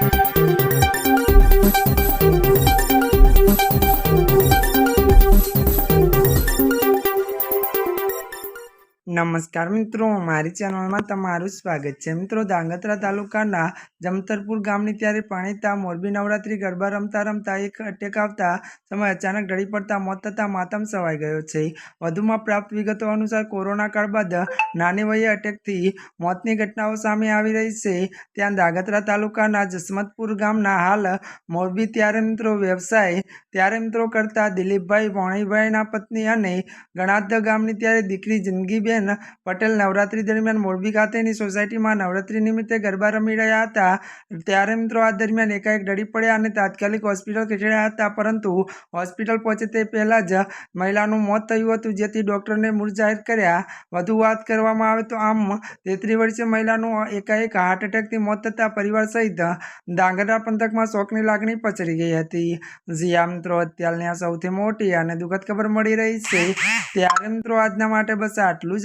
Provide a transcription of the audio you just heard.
Thank you. નમસ્કાર મિત્રો, મારી ચેનલમાં તમારું સ્વાગત છે. મિત્રો, ધાંગધ્રા તાલુકાના જમતરપુર ગામની ત્યારે પરણિતા મોરબી નવરાત્રી ગરબા રમતા રમતા એક અટેક આવતા સમય અચાનક ઢળી પડતા મોત થતાં માતમ સવાઈ ગયો છે. વધુમાં પ્રાપ્ત વિગતો અનુસાર કોરોના કાળ બાદ નાની વયે અટેકથી મોતની ઘટનાઓ સામે આવી રહી છે. ત્યાં ધાંગધ્રા તાલુકાના જસમતપુર ગામના હાલ મોરબી ત્યારે મિત્રો વ્યવસાય ત્યારે મિત્રો કરતા દિલીપભાઈ ભોણીભાઈના પત્ની અને ગણાદ ગામની ત્યારે દીકરી જિંદગીબેન પટેલ નવરાત્રી દરમિયાન મોરબી ખાતેની સોસાયટીમાં નવરાત્રી નિમિત્તે ગરબા રમી રહ્યા હતા. ત્યારે મિત્રો આ દરમિયાન એકાએક ડરી પડ્યા અને તાત્કાલિક હોસ્પિટલ ખસેડ્યા હતા. પરંતુ હોસ્પિટલ પહોંચે તે પહેલાં જ મહિલાનું મોત થયું હતું, જેથી ડૉક્ટરને મૃત જાહેર કર્યા. વધુ વાત કરવામાં આવે તો આમ તેત્રી વર્ષીય મહિલાનું એકાએક હાર્ટ એટેકથી મોત થતાં પરિવાર સહિત ડાંગરા પંથકમાં શોકની લાગણી પચડી ગઈ હતી. જીયા મિત્રો, અત્યારની આ સૌથી મોટી અને દુઃખદ ખબર મળી રહી છે. ત્યારે મિત્રો આજના માટે બસ આટલું